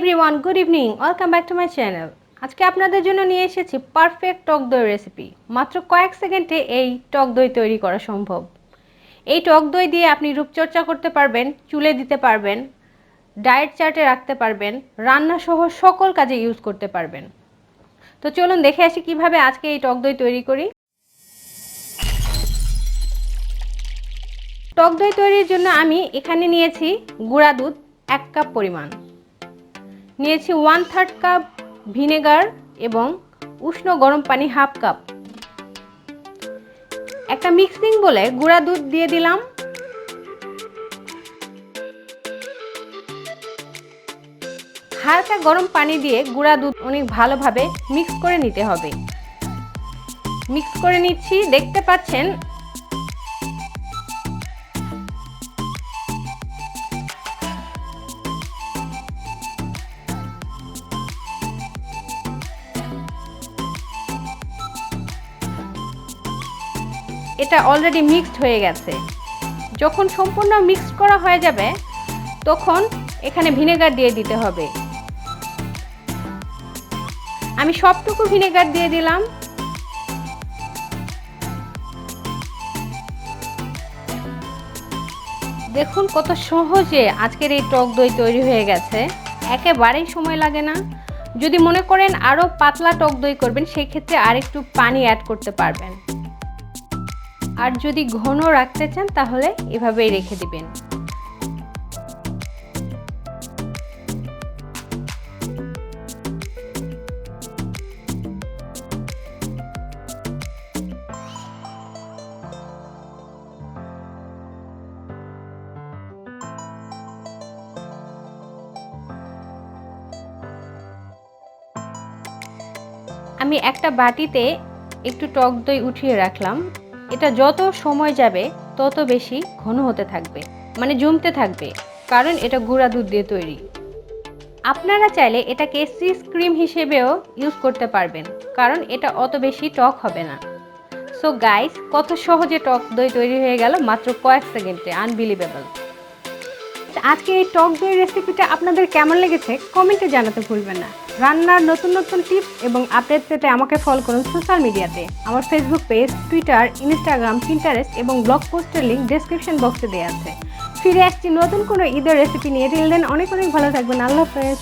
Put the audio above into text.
Everyone, good evening, welcome back to my channel. আজকে আপনাদের জন্য নিয়ে এসেছি পারফেক্ট টক দই রেসিপি। মাত্র কয়েক সেকেন্ডে এই টক দই তৈরি করা সম্ভব। এই টক দই দিয়ে আপনি রূপচর্চা করতে পারবেন, চুলে দিতে পারবেন, ডায়েট চার্টে রাখতে পারবেন, রান্না সহ সকল কাজে ইউজ করতে পারবেন। তো চলুন দেখে আসি কীভাবে আজকে এই টক দই তৈরি করি। টক দই তৈরির জন্য আমি এখানে নিয়েছি গুঁড়া দুধ এক কাপ পরিমাণ। নিয়েছি ওয়ান থার্ড কাপ ভিনেগার এবং উষ্ণ গরম পানি হাফ কাপ একটা মিক্সিং বলে গুঁড়া দুধ দিয়ে দিলাম। হালকা গরম পানি দিয়ে গুঁড়া দুধ অনেক ভালোভাবে মিক্স করে নিতে হবে। মিক্স করে নিচ্ছি, দেখতে পাচ্ছেন এটা অলরেডি মিক্সড হয়ে গেছে। যখন সম্পূর্ণ মিক্সড করা হয়ে যাবে, তখন এখানে ভিনেগার দিয়ে দিতে হবে। আমি সবটুকু ভিনেগার দিয়ে দিলাম। দেখুন কত সহজে আজকের এই টক দই তৈরি হয়ে গেছে। একেবারেই সময় লাগে না। যদি মনে করেন আরও পাতলা টক দই করবেন, সেক্ষেত্রে আর একটু পানি অ্যাড করতে পারবেন। আর যদি ঘন রাখতে চান, তাহলে এভাবেই রেখে দিবেন। আমি একটা বাটিতে একটু টক দই উঠিয়ে রাখলাম। এটা যত সময় যাবে, তত বেশি ঘন হতে থাকবে মানে জমতে থাকবে, কারণ এটা গুঁড়া দুধ দিয়ে তৈরি। আপনারা চাইলে এটাকে সিস ক্রিম হিসেবেও ইউজ করতে পারবেন, কারণ এটা অত বেশি টক হবে না। সো গাইস কত সহজে টক দই তৈরি হয়ে গেল, মাত্র কয়েক সেকেন্ডে আনবিলিভেবল আজকে এই টক দই রেসিপিটা আপনাদের কেমন লেগেছে কমেন্টে জানাতে ভুলবেন না। রান্নার নতুন নতুন টিপস এবং আপডেট পেতে আমাকে ফলো করুন সোশ্যাল মিডিয়াতে আমার Facebook page Twitter Instagram Pinterest এবং ব্লগ পোস্টের লিঙ্ক ডেসক্রিপশন বক্সে দেওয়া আছে। ফিরে আসছি নতুন কোনো ঈদের রেসিপি নিয়ে। দিলেন অনেক অনেক ভালো থাকবেন। আল্লাহ হাফেজ।